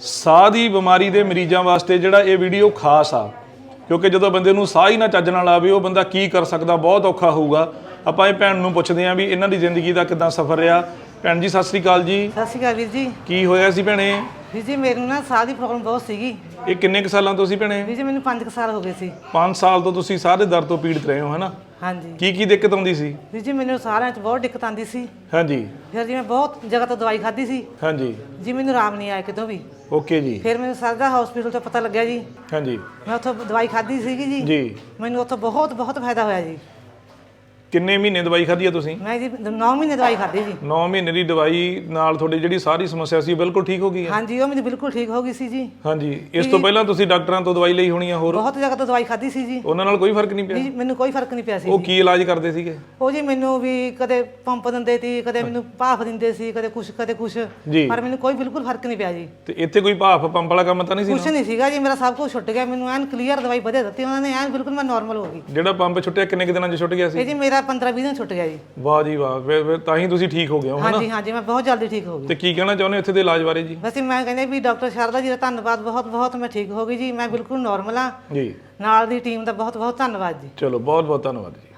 ਸਾਹ ਦੀ ਬਿਮਾਰੀ ਦੇ ਮਰੀਜ਼ਾਂ ਵਾਸਤੇ ਜਿਹੜਾ ਇਹ ਵੀਡੀਓ ਖਾਸ ਆ ਕਿਉਂਕਿ ਜਦੋਂ ਬੰਦੇ ਨੂੰ ਸਾਹ ਹੀ ਨਾ ਚੱਜ ਨਾਲ ਆਵੇ ਉਹ ਬੰਦਾ ਕੀ ਕਰ ਸਕਦਾ ਬਹੁਤ ਔਖਾ ਹੋਊਗਾ। ਆਪਾਂ ਇਹ ਭੈਣ ਨੂੰ ਪੁੱਛਦੇ ਆਂ ਵੀ ਇਹਨਾਂ ਦੀ ਜ਼ਿੰਦਗੀ ਦਾ ਕਿਦਾਂ ਸਫ਼ਰ ਰਿਹਾ। ਭੈਣ ਜੀ ਸਤਿ ਸ੍ਰੀ ਅਕਾਲ ਜੀ। ਸਤਿ ਸ਼੍ਰੀ ਅਕਾਲ ਵੀਰ ਜੀ। ਕੀ ਹੋਇਆ ਸੀ ਭੈਣੇ? ਵੀਰ ਜੀ ਮੈਨੂੰ ਨਾ ਸਾਹ ਦੀ ਪ੍ਰੋਬਲਮ ਬਹੁਤ ਸੀਗੀ। ਇਹ ਕਿੰਨੇ ਕੁ ਸਾਲਾਂ ਤੋਂ ਸੀ ਭੈਣੇ? ਵੀਰ ਜੀ ਮੈਨੂੰ 5 ਸਾਲ ਹੋ ਗਏ ਸੀ। 5 ਸਾਲ ਤੋਂ ਤੁਸੀਂ ਸਾਰੇ ਦਰਦ ਤੋਂ ਪੀੜਤ ਰਹੇ ਹੋ ਹਨਾ? ਹਾਂਜੀ। ਕੀ ਕੀ ਦਿੱਕਤ ਆਉਂਦੀ ਸੀ? ਵੀਰ ਜੀ ਮੈਨੂੰ ਸਾਰਿਆਂ 'ਚ ਬਹੁਤ ਦਿੱਕਤ ਆਉਂਦੀ ਸੀ। ਹਾਂਜੀ। ਫਿਰ ਜੀ ਮੈਂ ਬਹੁਤ ਜਗ੍ਹਾ ਤੋਂ ਦਵਾਈ ਖਾਧੀ ਸੀ। ਹਾਂਜੀ। ਜੀ ਮੈਨੂੰ ਆਰਾਮ ਨਹੀਂ ਆਇਆ ਕਿਤੋਂ ਵੀ। ਓਕੇ ਜੀ। ਫਿਰ ਮੈਨੂੰ ਸਰਦਾ ਹਸਪੀਟਲ ਤੋਂ ਪਤਾ ਲੱਗਿਆ ਜੀ। ਹਾਂਜੀ। ਮੈਂ ਉੱਥੋਂ ਦਵਾਈ ਖਾਧੀ ਸੀਗੀ ਜੀ। ਜੀ। ਮੈਨੂੰ ਉੱਥੋਂ ਬਹੁਤ ਬਹੁਤ ਫਾਇਦਾ ਹੋਇਆ ਜੀ। ਕਿੰਨੇ ਮਹੀਨੇ ਦਵਾਈ ਖਾਧੀ ਆ ਤੁਸੀਂ? ਮੈਂ ਜੀ 9 ਮਹੀਨੇ ਦਵਾਈ ਖਾਧੀ ਜੀ। 9 ਮਹੀਨੇ ਦੀ ਦਵਾਈ ਨਾਲ ਤੁਹਾਡੀ ਜਿਹੜੀ ਸਾਰੀ ਸਮੱਸਿਆ ਸੀ ਬਿਲਕੁਲ ਠੀਕ ਹੋ ਗਈ ਹੈ ਹਾਂਜੀ ਉਹ ਮੈਨੂੰ ਬਿਲਕੁਲ ਠੀਕ ਹੋ ਗਈ ਸੀ ਜੀ। ਹਾਂਜੀ ਇਸ ਤੋਂ ਪਹਿਲਾਂ ਤੁਸੀਂ ਡਾਕਟਰਾਂ ਤੋਂ ਦਵਾਈ ਲਈ ਹੋਣੀ ਆ ਹੋਰ? ਬਹੁਤ ਜਗ੍ਹਾ ਤੋਂ ਦਵਾਈ ਖਾਧੀ ਸੀ ਜੀ। ਉਹਨਾਂ ਨਾਲ ਕੋਈ ਫ਼ਰਕ ਨਹੀਂ ਪਿਆ? ਜੀ ਮੈਨੂੰ ਕੋਈ ਫ਼ਰਕ ਨਹੀਂ ਪਿਆ ਸੀ ਉਹ ਕੀ ਇਲਾਜ ਕਰਦੇ ਸੀਗੇ? ਉਹ ਜੀ ਮੈਨੂੰ ਵੀ ਕਦੇ ਪੰਪ ਦਿੰਦੇ ਸੀ ਕਦੇ ਮੈਨੂੰ ਭਾਫ ਦਿੰਦੇ ਸੀ ਕਦੇ ਕੁਛ ਕਦੇ ਕੁਛ। ਜੀ। ਪਰ ਮੈਨੂੰ ਕੋਈ ਬਿਲਕੁਲ ਫ਼ਰਕ ਨਹੀਂ ਪਿਆ ਜੀ। ਤੇ ਇੱਥੇ ਕੋਈ ਭਾਫ ਪੰਪ ਵਾਲਾ ਕੰਮ ਤਾਂ ਨਹੀਂ ਸੀ ਕੁਛ ਨਹੀਂ ਸੀਗਾ ਜੀ ਮੇਰਾ ਸਭ ਕੁਝ ਛੁੱਟ ਗਿਆ ਮੈਨੂੰ ਐਨ ਕਲੀਅਰ ਦਵਾਈ ਵਧੀਆ ਦਿੱਤੀ ਉਹਨਾਂ ਨੇ ਐਨ ਬਿਲਕੁਲ ਮੈਂ ਨਾਰਮਲ ਹੋ ਗਈ। ਜਿਹੜਾ ਪੰਪ ਛੁੱਟਿਆ ਕਿੰਨੇ ਕੁ ਦਿਨਾਂ 'ਚ ਛੁੱਟ ਗਿਆ ਸੀ? ਇਹ ਜੀ ਮੇਰਾ 15 20 ਦਿਨ ਛੁੱਟ ਗਿਆ ਜੀ। ਵਾਹ ਜੀ ਵਾਹ ਫਿਰ- ਫਿਰ ਤਾਂ ਹੀ ਤੁਸੀਂ ਠੀਕ ਹੋ ਗਏ ਹੋ ਹਨਾ? ਹਾਂਜੀ ਹਾਂਜੀ ਮੈਂ ਬਹੁਤ ਜਲਦੀ ਠੀਕ ਹੋ ਗਈ। ਤੇ ਕੀ ਕਹਿਣਾ ਚਾਹੁੰਦੇ ਹੋ ਇੱਥੇ ਦੇ ਇਲਾਜ ਬਾਰੇ ਜੀ? ਵੈਸੇ ਮੈਂ ਕਹਿੰਦੇ ਵੀ ਡਾਕਟਰ ਸ਼ਾਰਦਾ ਜੀ ਦਾ ਧੰਨਵਾਦ ਬਹੁਤ ਬਹੁਤ ਮੈਂ ਠੀਕ ਹੋ ਗਈ ਜੀ ਮੈਂ ਬਿਲਕੁਲ ਨਾਰਮਲ ਆ ਜੀ। ਨਾਲ ਦੀ ਟੀਮ ਦਾ ਬਹੁਤ ਬਹੁਤ ਧੰਨਵਾਦ ਜੀ। ਚਲੋ ਬਹੁਤ ਬਹੁਤ ਧੰਨਵਾਦ ਜੀ।